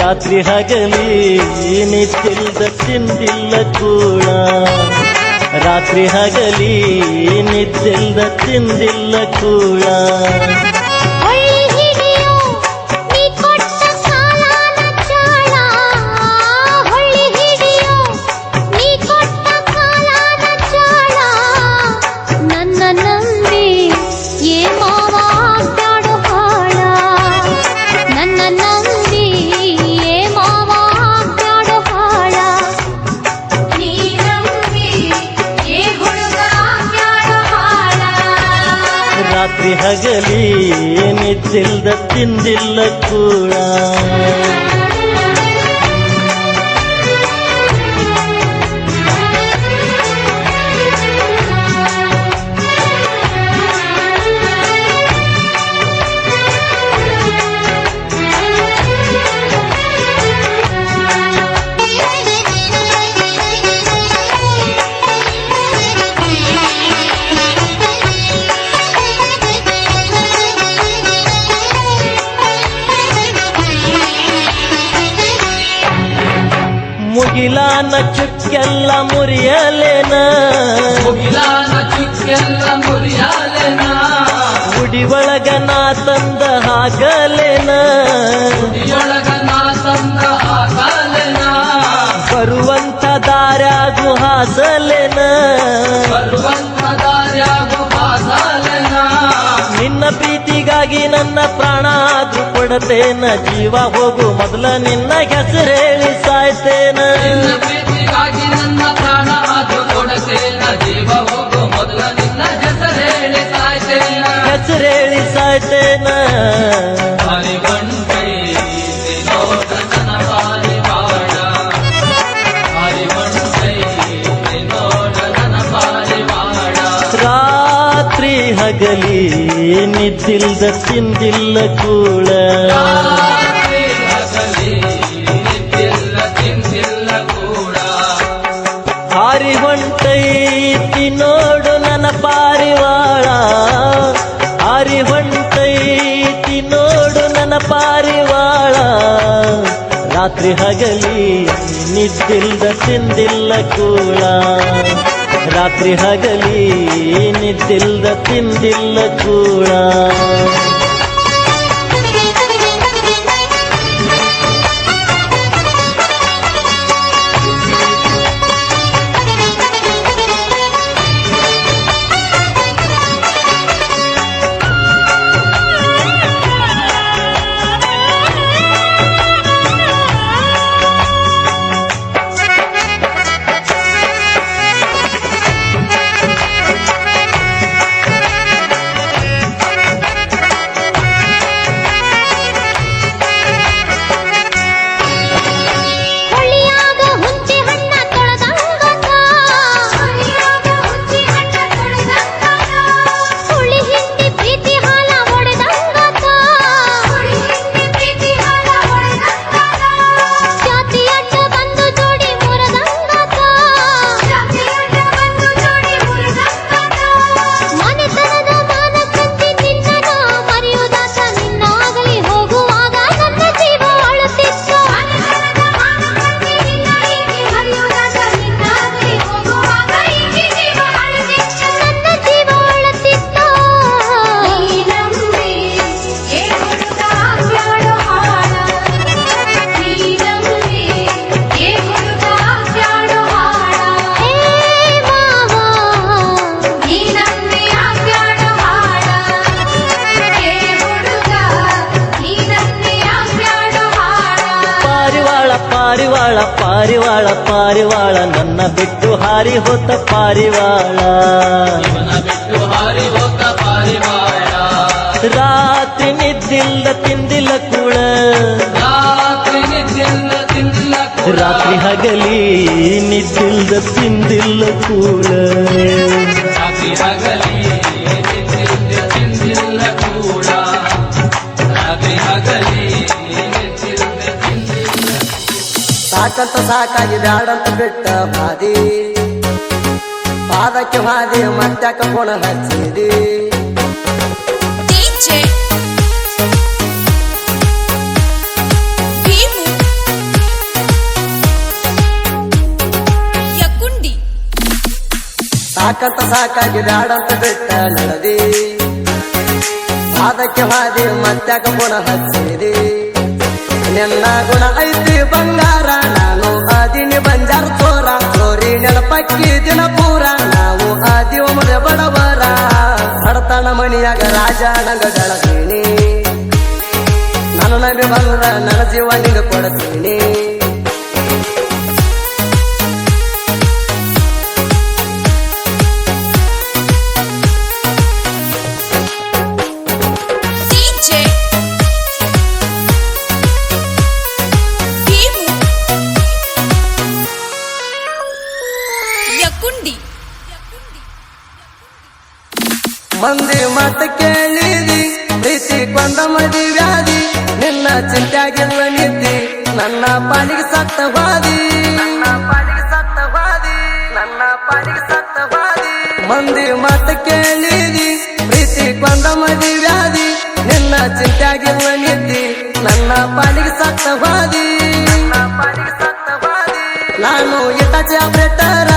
ರಾತ್ರಿ ಹಗಲಿ ನಿತ್ತಿಲ್ದ ತಿಂದಿಲ್ಲ ಕೂಡ. ರಾತ್ರಿ ಹಗಲಿ ನಿತ್ತಿಲ್ದ ತಿಂದಿಲ್ಲ ಕೂಡ ರಾತ್ರಿ ಹಗಲಿ ನಿತ್ತಿಲ್ದ ತಿಂದಿಲ್ಲ ಕೂಡ. ಮುಗಿಲಾನ ಚುಕ್ಕೆಲ್ಲ ಮುರಿಯಲೇನ? ಮುಗಿಲಾನ ಚುಕ್ಕೆಲ್ಲ ಮುರಿಯಲೇನ? ಗುಡಿ ಒಳಗ ನಾ ತಂದ ಹಾಗಲೇನ ಗುಡಿಯೊಳಗ ನಾ ತಂದ ಹಾಗಲೇನ ಬರುವಂತ ದಾರ್ಯಾಗು ಹಾಸಲೇನ? ಬರುವಂತ ದಾರ್ಯಾಗು ಹಾಸಲೇನ? ನಿನ್ನ ಪ್ರೀತಿಗಾಗಿ ನನ್ನ ಪ್ರಾಣ ಆದ್ರೂ ಕೊಡತೇನ? ಜೀವ ಹೋಗು ಮೊದಲ ನಿನ್ನ ಹೆಸರೇಳಿ ನಿನ್ನ ಪ್ರೀತಿಗಾಗಿ ನನ್ನ ಪ್ರಾಣ ಅದು ಕೊಡತೇನ ಜೀವ ಹೋಗೋ ಮೊದಲ ನಿನ್ನ ಹೆಸರೇಳಿ ಸಾಯ್ತೇನ ಹೆಸರೇಳಿ ರಾತ್ರಿ ಹಗಲಿ ನಿದ್ದಿಲ್ದ ತಿಂದಿಲ್ಲ ಕೂಳ. ಹಾರಿ ಹೊಂಟೈತಿ ನೋಡು ನನ್ನ ಪಾರಿವಾಳ. ಹಾರಿ ಹೊಂಟೈತಿ ನೋಡು ನನ್ನ ಪಾರಿವಾಳ. ರಾತ್ರಿ ಹಗಲಿ ನಿದ್ದಿಲ್ದ ತಿಂದಿಲ್ಲ ಕೂಳ. ರಾತ್ರಿ ಹಗಲಿ ನಿದ್ದಿಲ್ದ ತಿಂದಿಲ್ಲ ಕೂಳ. ಪಾರಿವಾಳ ಪಾರಿವಾಳ ಪಾರಿವಾಳ, ನನ್ನ ಬಿಟ್ಟು ಹಾರಿ ಹೋತ ಪಾರಿವಾಳ. ರಾತ್ರಿ ನಿದ್ದಿಲ್ಲ, ತಿಂದಿಲ್ಲ ಕೂಡ ರಾತ್ರಿ ನಿದ್ದಿಲ್ಲ ಹಗಲಿ, ನಿದ್ದಿಲ್ದ ತಿಂದಿಲ್ಲ ಕೂಳ. ಸಾಕಂತ ಸಾಕಾಗಿ ಬ್ಯಾಡಂತ ಬಿಟ್ಟ ಬಾದಿ ಪಾದಕ್ಕೆ ಬಾದಿ ಮತ್ತ್ಯಾಕ ಕೊಣ ಹಚ್ಚಿದಿ. ಸಾಕಂತ ಸಾಕಾಗಿ ಬ್ಯಾಡಂತ ಬಿಟ್ಟ ನಡದಿ. ಪಾದಕ್ಕೆ ಬಾದಿ ಮತ್ತ್ಯಾಕ ಕೊಣ ಹಚ್ಚಿದಿ. ಎಲ್ಲ ಗುಣ ಐತಿ ಬಂಗಾರ. ಚೋರಿ ನೆನಪಕ್ಕಿ ದಿನ ಪೂರ, ನಾವು ಆ ಮನೆ ಬಡವರ. ಹಡತನ ಮಣಿಯಾಗ ರಾಜ ನಂಗ ನನ್ನ ನಂಬಿ ಬಂದ್ರ ನನ್ನ ಜೀವ ನಿಂಗ ಕೊಡ್ತೀನಿ. ಮಂದಿ ಮಾತ ಕೇಳಿದಿ, ಪ್ರೀತಿ ಕೊಂದ ಮದಿ ವ್ಯಾಧಿ, ನಿನ್ನ ಚಿಂತೆಗೆಲ್ಲ ನಿದ್ದಿ ನನ್ನ ಪಾಲಿಗೆ ಸತ್ತವಾದಿ. ನನ್ನ ಪಾಲಿಗೆ ಸತ್ತವಾದಿ ನನ್ನ ಪಾಲಿಗೆ ಸತ್ತವಾದಿ ಮಂದಿ ಮಾತ ಕೇಳಿದಿ, ಪ್ರೀತಿ ಕೊಂದ ಮದಿ ವ್ಯಾಧಿ, ನಿನ್ನ ಚಿಂತೆಗೆಲ್ಲ ನಿದ್ದಿ ನನ್ನ ಪಾಲಿಗೆ ಸತ್ತವಾದಿ. ನನ್ನ ಪಾಲಿಗೆ ಸತ್ತವಾದಿ ನಾನು ಇಟ್ಟ ಚಾಪ್ರೇಟರ